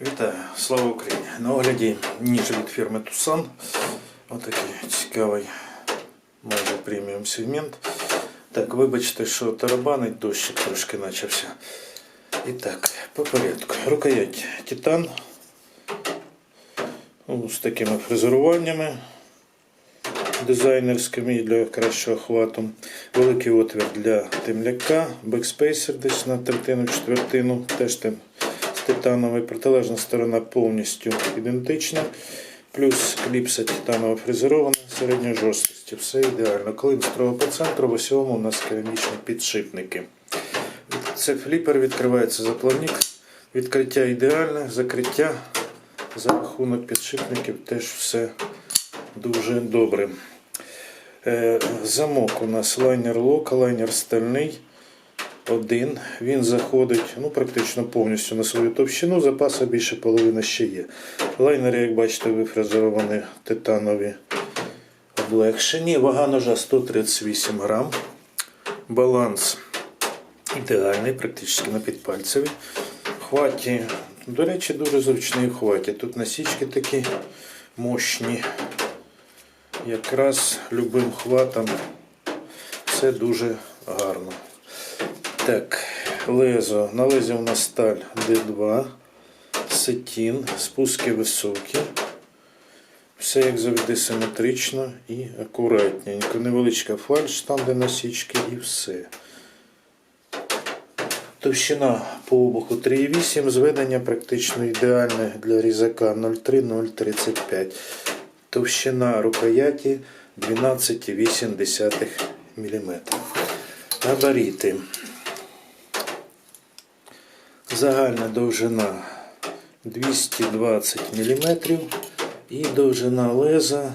Вітаю, слава Україні! На огляді ніж від фірми Tucson. Отакий цікавий, майже преміум сегмент. Так, вибачте, що тарабанить дощик трошки почався. І так, по порядку. Рукоять титан Ну, з такими фрезеруваннями дизайнерськими для кращого хвату. Великий отвір для темляка, бекспейсер десь на третину, четвертину, теж тим з титанової. Протилежна сторона повністю ідентична. Плюс кліпса титанова фрезерована середньої жорсткості. Все ідеально. Клин строго по центру, в усьому у нас керамічні підшипники. Це фліпер відкривається заплавник. Відкриття ідеальне, закриття за рахунок підшипників теж все дуже добре. Е, Замок у нас лайнер лока, лайнер стальний. Один. Він заходить ну, практично повністю на свою товщину, запаса більше половини ще є. Лайнери, як бачите, вифрезеровані титанові облегшені. Вага ножа 138 грам. Баланс ідеальний, практично на підпальцеві. Хваті, до речі, дуже зручний в хваті. Тут насічки такі мощні. Якраз любим хватом все дуже гарно. Так, лезо. На лезі у нас сталь D2, сетін, спуски високі. Все як завжди симетрично і акуратненько. Невеличка фальш там, де насічки, і все. Товщина по обуху 3,8, зведення практично ідеальне для різака 0,3-0,35. Товщина рукояті 12,8 мм. Габаріти. Загальна довжина 220 мм і довжина леза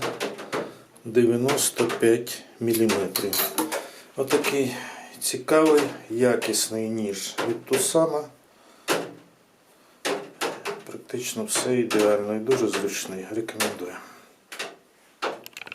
95 мм. Отакий цікавий, якісний ніж від Тусана. Практично все ідеально і дуже зручний. Рекомендую.